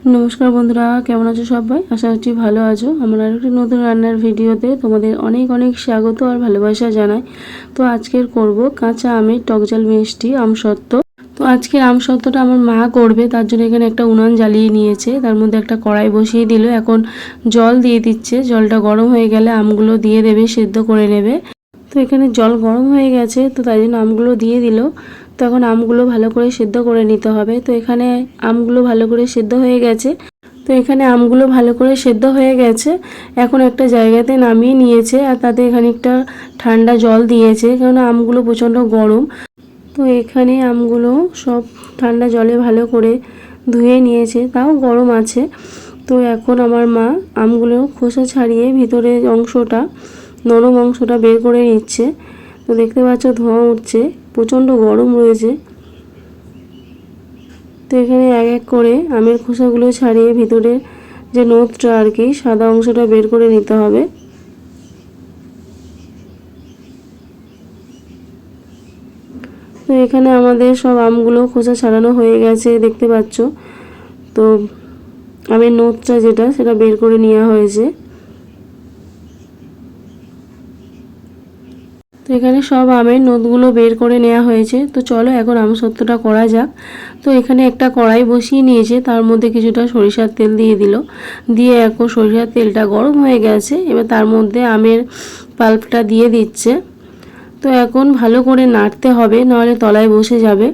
নমস্কার বন্ধুরা, কেমন আছো সবাই? আশা করছি ভালো আছো। আমার আর একটি নতুন রান্নার ভিডিওতে তোমাদের অনেক অনেক স্বাগত আর ভালোবাসা জানাই। তো আজকের করব কাঁচা আমের টকজাল মিষ্টি আমসত্ত্ব তো আজকে আমসত্ত্বটা আমার মা করবে, তার জন্য এখানে একটা উনান জ্বালিয়ে নিয়েছে। তার মধ্যে একটা কড়াই বসিয়ে দিল। এখন জল দিয়ে দিচ্ছে। জলটা গরম হয়ে গেলে আমগুলো দিয়ে দেবে, সেদ্ধ করে নেবে। তো এখানে জল গরম হয়ে গেছে, তো তাই জন্য আমগুলো দিয়ে দিল। তো এখন আমগুলো ভালো করে সেদ্ধ করে নিতে হবে। তো এখানে আমগুলো ভালো করে সেদ্ধ হয়ে গেছে। তো এখানে আমগুলো ভালো করে সেদ্ধ হয়ে গেছে। এখন একটা জায়গাতে নামিয়ে নিয়েছে আর তাতে খানিকটা ঠান্ডা জল দিয়েছে কারণ আমগুলো প্রচণ্ড গরম। তো এখানে আমগুলো সব ঠান্ডা জলে ভালো করে ধুয়ে নিয়েছে। তাও গরম আছে। তো এখন আমার মা আমগুলো খোসা ছাড়িয়ে ভিতরের অংশটা, নরম অংশটা বের করে নিচ্ছে। তো দেখতে পাচ্ছ ধোঁয়া উঠছে, প্রচণ্ড গরম রয়েছে। তো এখানে এক এক করে আমের খোসাগুলো ছাড়িয়ে ভিতরে যে নোটটা আর কি, সাদা অংশটা বের করে নিতে হবে। তো এখানে আমাদের সব আমগুলো খোসা ছাড়ানো হয়ে গেছে, দেখতে পাচ্ছ। তো আমের নোটটা যেটা, সেটা বের করে নেওয়া হয়েছে। তো এখানে সব আমের নোটগুলো বের করে নেওয়া হয়েছে। তো চলো এখন আম সত্যটা করা যাক। তো এখানে একটা কড়াই বসিয়ে নিয়েছে, তার মধ্যে কিছুটা সরিষার তেল দিয়ে দিল। দিয়ে এখন সরিষার তেলটা গরম হয়ে গেছে, এবার তার মধ্যে আমের পাল্পটা দিয়ে দিচ্ছে। তো এখন ভালো করে নাড়তে হবে, নাহলে তলায় বসে যাবে।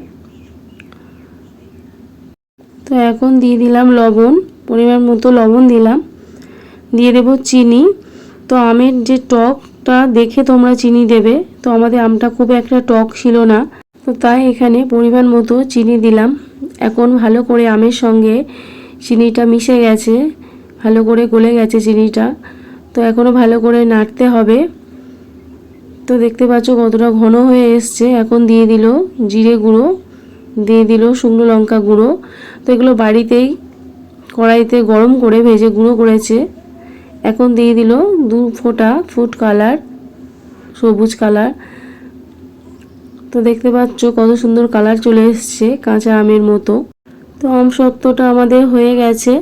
তো এখন দিয়ে দিলাম লবণ, পরিমাণ মতো লবণ দিলাম। দিয়ে দেব চিনি। তো আমের যে টকটা দেখে তোমরা চিনি দেবে। তো আমাদের আমটা খুব একটা টক ছিল না। তো তাই এখানে পরিমাণ মতো চিনি দিলাম। এখন ভালো করে আমের সঙ্গে চিনিটা মিশে গেছে। ভালো করে গলে গেছে চিনিটা। তো এখনও ভালো করে নাড়তে হবে। তো দেখতে পাচ্ছ কতটা ঘন হয়ে এসছে। এখন দিয়ে দিল জিরে গুঁড়ো, দিয়ে দিল শুকনো লঙ্কা গুঁড়ো। তো এগুলো বাড়িতেই কড়াইতে গরম করে ভেজে গুঁড়ো করেছে। এখন দিয়ে দিল দু ফোঁটা ফুড কালার সবুজ কালার তো দেখতে পাচ্ছ কত সুন্দর কালার চলে এসছে কাঁচা আমের মতো। তো আম সত্ত্বটা আমাদের হয়ে গেছে।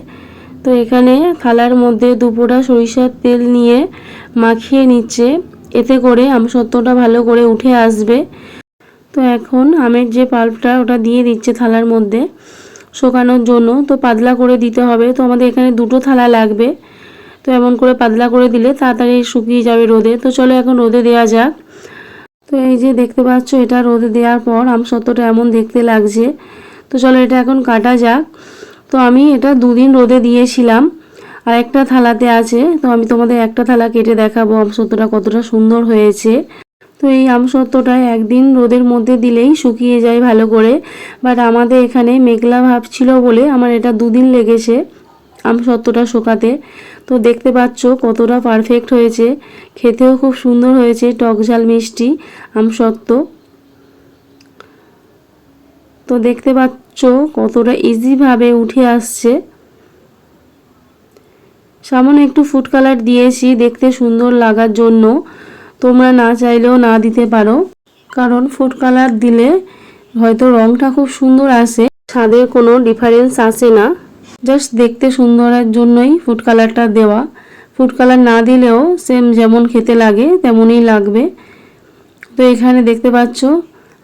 তো এখানে থালার মধ্যে দুপোটা সরিষার তেল নিয়ে মাখিয়ে নিচ্ছে। এতে করে আম সত্ত্বটা ভালো করে উঠে আসবে। তো এখন আমের যে পাল্পটা ওটা দিয়ে দিচ্ছে থালার মধ্যে। শোকানোর জন্য তো পাতলা করে দিতে হবে। তো আমাদের এখানে দুটো থালা লাগবে। তো এমন করে পাতলা করে দিলে তাড়াতাড়ি শুকিয়ে যাবে রোদে। তো চলো এখন রোদে দেওয়া যাক। তো এই যে দেখতে পাচ্ছ, এটা রোদে দেওয়ার পর আমসত্ত্বটা এমন দেখতে লাগছে। তো চলো এটা এখন কাটা যাক। তো আমি এটা দুদিন রোদে দিয়েছিলাম। আর একটা থালাতে আছে। তো আমি তোমাদের একটা থালা কেটে দেখাবো আমসত্ত্বটা কতটা সুন্দর হয়েছে। তো এই আমসত্ত্বটা একদিন রোদের মধ্যে দিলেই শুকিয়ে যায় ভালো করে। বাট আমাদের এখানে মেঘলা ভাব ছিল বলে আমার এটা দুদিন লেগেছে আমসত্ত্বটা শুকাতে। তো দেখতে পাচ্ছ কতটা পারফেক্ট হয়েছে। খেতেও খুব সুন্দর হয়েছে, টক ঝাল মিষ্টি আমসত্ত্ব তো দেখতে পাচ্ছ কতটা ইজিভাবে উঠে আসছে। সামান্য একটু ফুড কালার দিয়েছি, দেখতে সুন্দর লাগার জন্য। তোমরা না চাইলেও না দিতে পারো, কারণ ফুড কালার দিলে হয়তো রংটা খুব সুন্দর আসে, স্বাদের কোনো ডিফারেন্স আসে না। জাস্ট দেখতে সুন্দরের জন্যই ফুড কালারটা দেওয়া। ফুড কালার না দিলেও সেম যেমন খেতে লাগে তেমনই লাগবে। তো এখানে দেখতে পাচ্ছ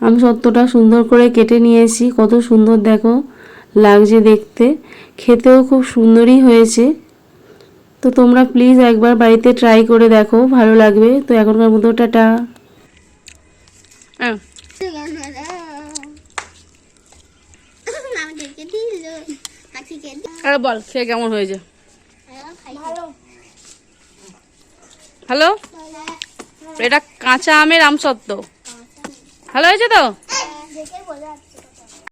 আমি সত্যটা সুন্দর করে কেটে নিয়েছি। কত সুন্দর দেখো লাগছে দেখতে। খেতেও খুব সুন্দরই হয়েছে। তো তোমরা প্লিজ একবার বাড়িতে ট্রাই করে দেখো ভালো লাগবে। তো এখনকার মতো টাটা। হ্যাঁ আমাদেরকে দিল। আরে বল খেয়ে কেমন হয়েছে? হ্যালো? এটা কাঁচা আমের আমসত্ত্ব। ভালো হয়েছে তো? যাচ্ছে